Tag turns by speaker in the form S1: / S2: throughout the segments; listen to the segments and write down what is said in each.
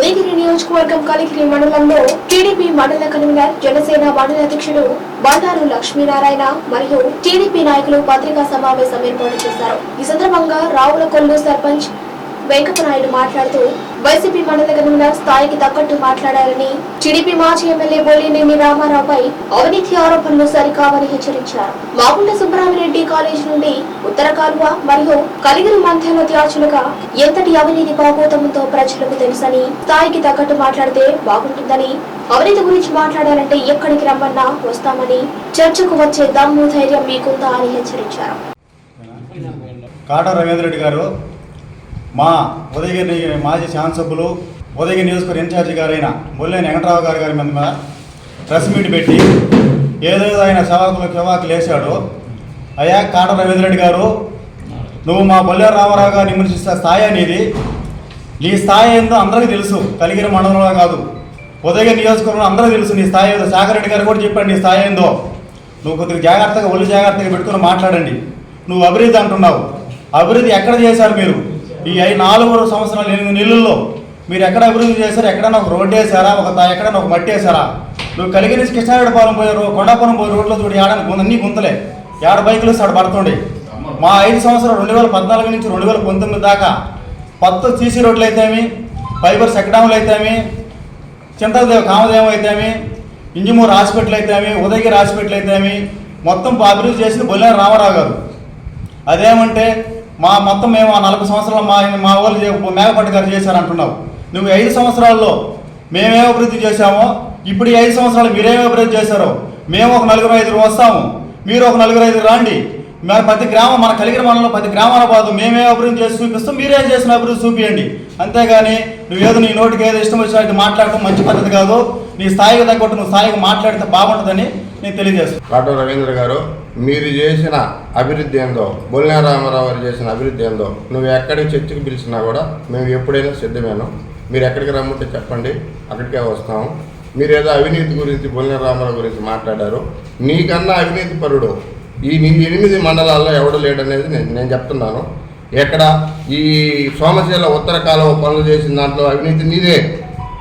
S1: ఉదయగిరి నియోజకవర్గం కలిగిరి మండలంలో టీడీపీ మండల కన్వీనర్ జనసేన మండల అధ్యక్షుడు బండారు లక్ష్మీనారాయణ మరియు టీడీపీ నాయకులు పత్రికా సమావేశం ఏర్పాటు చేశారు. ఈ సందర్భంగా రావులకొల్లు సర్పంచ్ వెంకటనాయుడు మాట్లాడుతూ వైసీపీ మండల కన్వీనర్ స్థాయికి తగ్గట్టు మాట్లాడారని టీడీపీ మాజీ ఎమ్మెల్యే బోలినేని రామారావుపై అవినీతి ఆరోపణలు సరికావని హెచ్చరించారు. మాగుంట సుబ్బరామిరెడ్డి కాలేజ్ నుండి ఉత్తర కాలువ మరియు కలిగిరి మధ్యలో త్యాచులుగా ఎంతటి అవినీతి బాగోతముతో ప్రజలకు తెలుసని స్థాయికి తగ్గట్టు మాట్లాడితే బాగుంటుందని అవినీతి గురించి మాట్లాడాలంటే ఎక్కడికి రమ్మన్నా వస్తామని చర్చకు వచ్చే దమ్ము ధైర్యం మీకుందా అని హెచ్చరించారు.
S2: కాటా రవీంద్ర రెడ్డి గారు మా ఉదయగిరి మాజీ శాసనసభ్యులు ఉదయగిరి నియోజకవర్గ ఇన్ఛార్జి గారైన బొల్లేని వెంకటరావు గారి గారి మీద ప్రెస్ మీట్ పెట్టి ఏదేదో ఆయన సేవకులు కివాకులు వేశాడు అయ్యా కాట రవీంద్రెడ్డి గారు నువ్వు మా బొల్లేరు రామారావు గారిని విమర్శిస్తే స్థాయి అనేది నీ స్థాయి ఏందో అందరికీ తెలుసు. కలిగిన మండలంలో కాదు. ఉదయగిరి నియోజకవర్గంలో అందరికీ తెలుసు నీ స్థాయి ఏదో. శాఖ రెడ్డి గారు కూడా చెప్పాడు నీ స్థాయి ఏందో. నువ్వు కొద్దిగా జాగ్రత్తగా ఒళ్ళు జాగ్రత్తగా పెట్టుకుని మాట్లాడండి. నువ్వు అభివృద్ధి అంటున్నావు. అభివృద్ధి ఎక్కడ చేశారు మీరు? ఈ ఐదు నాలుగు సంవత్సరాలు ఎనిమిది నెలల్లో మీరు ఎక్కడ అభివృద్ధి చేశారు? ఎక్కడైనా ఒక రోడ్డు వేసారా ఒక ఎక్కడైనా ఒక మట్టి వేసారా నువ్వు కలిగి నుంచి కృష్ణారెడ్డిపాలెం పోయే రో- కొండాపురం పోయే రోడ్లో చూడు ఏడానికి గుంత అన్ని గుంతలే. ఏడ బైకులు సాడు పడుతుండే. మా ఐదు సంవత్సరాలు రెండు వేల పద్నాలుగు నుంచి రెండు వేల పంతొమ్మిది దాకా కొత్త సీసీ రోడ్లు అయితేమి ఫైబర్ సెక్డాములు అయితేమి చింతలదేవ కామదేవం అయితేమి ఇంజమూరు హాస్పిటల్ అయితేమి ఉదయగిరి హాస్పిటల్ అయితేమి మొత్తం అభివృద్ధి చేసింది బొల్లేరు రామారావు గారు. అదేమంటే మా మొత్తం మేము నలభై సంవత్సరాలు మా మా వాళ్ళు మేకపాటి మేఘపట్టి గారు చేశారంటున్నావు. నువ్వు ఐదు సంవత్సరాల్లో మేమే అభివృద్ధి చేశామో ఇప్పుడు ఈ ఐదు సంవత్సరాలు మీరేమి అభివృద్ధి చేశారో మేము ఒక నలుగురు ఐదుగురు వస్తాము. మీరు ఒక నలుగురు ఐదుగురు రాండి. మా ప్రతి గ్రామం మన కలిగిన మనలో ప్రతి గ్రామాల బాధ మేమే అభివృద్ధి చేసి చూపిస్తాం మీరే చేసిన అభివృద్ధి చూపియండి. అంతేగాని నువ్వేదో నీ నోటికి ఏదో ఇష్టం వచ్చినట్టు మాట్లాడటం మంచి పద్ధతి కాదు. నీ స్థాయికి తగ్గట్టు నువ్వు స్థాయికి మాట్లాడితే బాగుంటుందని నేను తెలియజేస్తాను.
S3: కాటో రవీంద్ర గారు మీరు చేసిన అభివృద్ధి ఏందో బొల్లినా రామారావు గారు చేసిన అభివృద్ధి ఏందో నువ్వు ఎక్కడికి చర్చకు పిలిచినా కూడా మేము ఎప్పుడైనా సిద్ధమేను. మీరు ఎక్కడికి రమ్మంటే చెప్పండి అక్కడికే వస్తాము. మీరు ఏదో అవినీతి గురించి బొల్లిన రామారావు గురించి మాట్లాడారు. నీకన్నా అవినీతి పరుడు ఈ నీ ఎనిమిది మండలాల్లో ఎవడు లేడనేది నేను నేను చెప్తున్నాను. ఎక్కడ ఈ సోమశీల ఉత్తర కాలువ పనులు చేసిన దాంట్లో అవినీతి నీదే.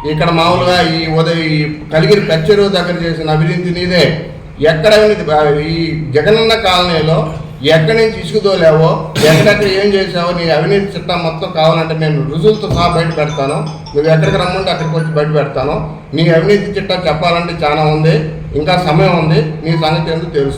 S3: ఇక్కడ మామూలుగా ఈ ఉదయం ఈ కలిగిరి కచ్చెరువు దగ్గర చేసిన అవినీతి నీదే. ఎక్కడ అవినీతి ఈ జగనన్న కాలనీలో ఎక్కడి నుంచి ఇసుకుదోలేవో ఎక్కడెక్కడ ఏం చేసావో నీ అవినీతి చిట్టా మొత్తం కావాలంటే నేను రుజువులతో సహా బయట పెడతాను. నువ్వు ఎక్కడికి రమ్మంటే అక్కడికి వచ్చి బయట పెడతాను. నీ అవినీతి చిట్టా చెప్పాలంటే చాలా ఉంది. ఇంకా సమయం ఉంది. నీ సంగతి ఎందుకు తెలుసు.